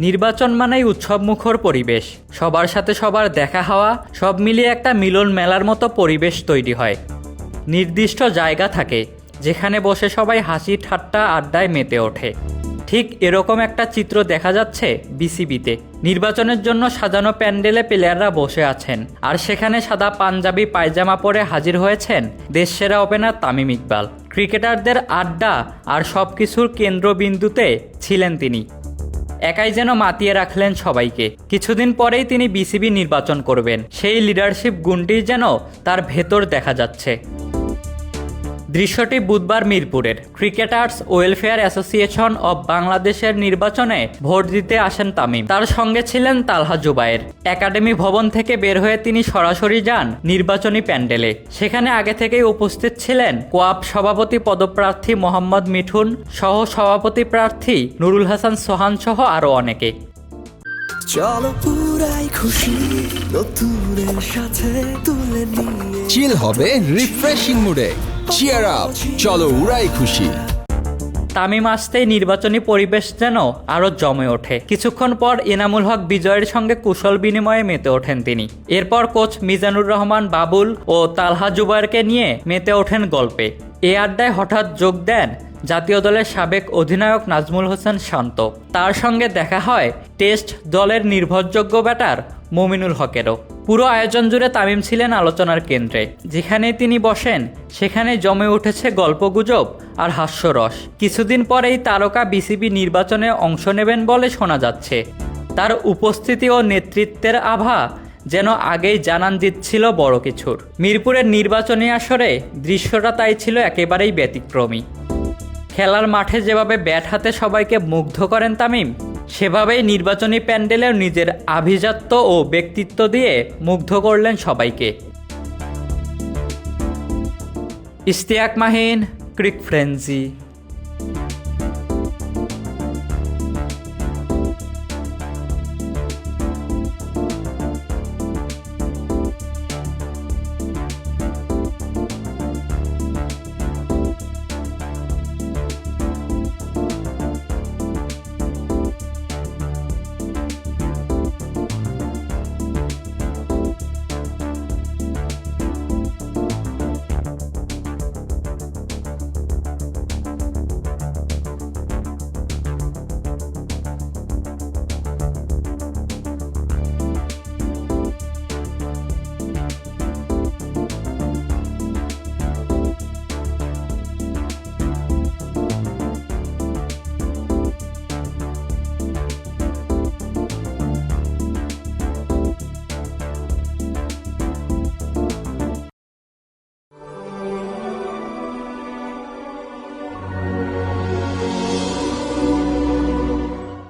নির্বাচন মানেই উৎসবমুখর পরিবেশ। সবার সাথে সবার দেখা হওয়া, সব মিলিয়ে একটা মিলন মেলার মতো পরিবেশ তৈরি হয়। নির্দিষ্ট জায়গা থাকে, যেখানে বসে সবাই হাসি, ঠাট্টা আড্ডায় মেতে ওঠে। ঠিক এরকম একটা চিত্র দেখা যাচ্ছে বিসিবিতে। নির্বাচনের জন্য সাজানো প্যান্ডেলে প্লেয়াররা বসে আছেন। আর সেখানে সাদা পাঞ্জাবি, পায়জামা পরে হাজির হয়েছেন দেশসেরা ওপেনার তামিম ইকবাল। ক্রিকেটারদের আড্ডা আর সব কিছুর কেন্দ্রবিন্দুতে ছিলেন তিনি। একাই যেন মাতিয়ে রাখলেন সবাইকে। কিছুদিন পরেই তিনি বিসিবি নির্বাচন করবেন। সেই লিডারশিপ গুণটি যেন তার ভেতর দেখা যাচ্ছে। দৃশ্যটি বুধবার মিরপুরের ক্রিকেটার্স ওয়েলফেয়ার অ্যাসোসিয়েশন অব বাংলাদেশের নির্বাচনে ভোট দিতে আসেন তামিম। তার সঙ্গে ছিলেন তালহা জুবায়ের একাডেমি ভবন থেকে বের হয়ে তিনি সরাসরি যান নির্বাচনী প্যান্ডেলে। সেখানে আগে থেকেই উপস্থিত ছিলেন কোয়াব সভাপতি পদপ্রার্থী মোহাম্মদ মিঠুন সহ সভাপতি প্রার্থী নুরুল হাসান সোহান সহ আরও অনেকে। চলো পুরাই খুশি নতুনের সাথে তুলে নিয়ে। চিল হবে রিফ্রেশিং মুডে চিয়ার আপ চলো উড়াই খুশি। তামিম আসতেই নির্বাচনী পরিবেশ যেন আরও জমে ওঠে। কিছুক্ষণ পর এনামুল হক বিজয়ের সঙ্গে কুশল বিনিময়ে মেতে ওঠেন তিনি। এরপর কোচ মিজানুর রহমান বাবুল ও তালহা জুবায়েরকে নিয়ে মেতে ওঠেন গল্পে। এ আড্ডায় হঠাৎ যোগ দেন জাতীয় দলের সাবেক অধিনায়ক নাজমুল হোসেন শান্ত। তার সঙ্গে দেখা হয় টেস্ট দলের নির্ভরযোগ্য ব্যাটার মমিনুল হকেরও। পুরো আয়োজন জুড়ে তামিম ছিলেন আলোচনার কেন্দ্রে। যেখানেই তিনি বসেন, সেখানে জমে উঠেছে গল্পগুজব আর হাস্যরস। কিছুদিন পরেই তারকা বিসিবি নির্বাচনে অংশ নেবেন বলে শোনা যাচ্ছে। তার উপস্থিতি ও নেতৃত্বের আভা যেন আগেই জানান দিচ্ছিল বড় কিছুর। মিরপুরের নির্বাচনী আসরে দৃশ্যটা তাই ছিল একেবারেই ব্যতিক্রমী। খেলার মাঠে যেভাবে ব্যাট হাতে সবাইকে মুগ্ধ করেন তামিম, সেভাবেই নির্বাচনী প্যান্ডেলেও নিজের আভিজাত্য ও ব্যক্তিত্ব দিয়ে মুগ্ধ করলেন সবাইকে। ইশতিয়াক মাহিন, ক্রিক ফ্রেন্সি।